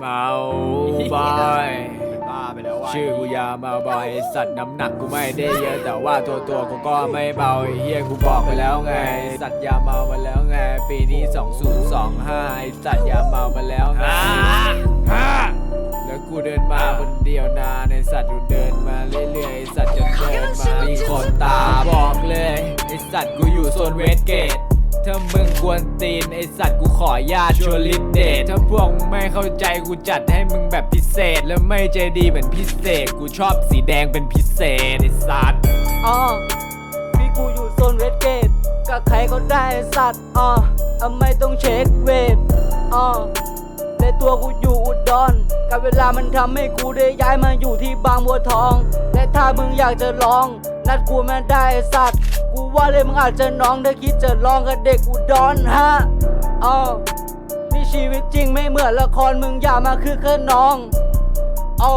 เมาบอยบ้าไปแล้ววะชื่อกูยาเมาบอยสัตว์น้ำหนักกูไม่ได้เยอะแต่ว่าตัวตัวกูก็ไม่เบาเฮียกูบอกไปแล้วไงสัตว์ยาเมามาแล้วไง ปีนี้ 2025ไอ้สัตว์ยาเมามาแล้วไง แล้วกูเดินมาคนเดียวนาในสัตว์กูเดินมาเรื่อยๆสัตว์จนเดินมามีคนตาบอกเลยไอสัตว์กูอยู่โซนเวสเกต ถ้ามึงกวนตีน ไอสัตว์กูขอญาตชวนลิดเดทถ้าพวกมึงไม่เข้าใจกูจัดให้มึงแบบพิเศษ และไม่ใจดีเหมือนพิเศษ กูชอบสีแดงเป็นพิเศษ ไอสัตว์อ๋อพี่กูอยู่โซนเวสเกตกับใครก็ได้ไอ้สัตว์อ๋อไม่ต้องเช็คเวทอ๋อแต่ตัวกูอยู่อุดรกับเวลามันทำให้กูได้ย้ายมาอยู่ที่บางบัวทอง และถ้ามึงอยากจะลอง นัดกูแมาได้สัตว์ กูว่าเลยมึงอาจจะน้องถ้าคิดจะลองกับเด็กอุดรฮะอ๋อนี่ชีวิตจริงไม่เหมือนละครมึงอย่ามาคือแค่น้องอ๋อ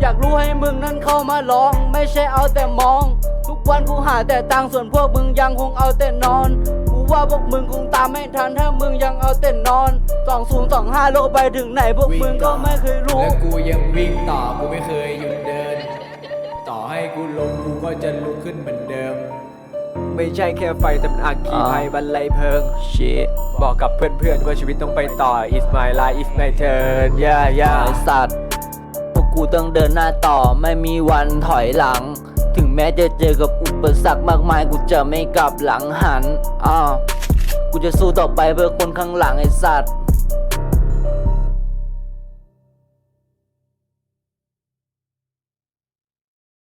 อยากรู้ให้มึงนั้นเข้ามาลอง ไม่ใช่เอาแต่มอง ทุกวันกูหาแต่ตังส่วนพวกมึงยังคงเอาแต่นอนกูว่าพวกมึงคงตามไม่ทันถ้ามึงยังเอาแต่นอนสองศูนย์สองห้าโลกไปถึงไหนพวกมึงก็ไม่เคยรู้และกูยังวิ่งต่อกูไม่เคยหยุด กูก็จะลุกขึ้นเหมือนเดิม ไม่ใช่แค่ไฟแต่มันอักขีภัยบรรลัยเพลิง shit บอกกับเพื่อนๆว่าชีวิตต้องไปต่อ It's my life It's my turn yeah ไอ yeah สัตว์พวกกูต้องเดินหน้าต่อไม่มีวันถอยหลัง ถึงแม้จะเจอกับอุปสรรคมากมายกูจะไม่กลับหลังหันอ่ากูจะสู้ต่อไปเพื่อคนข้างหลังไอสัตว์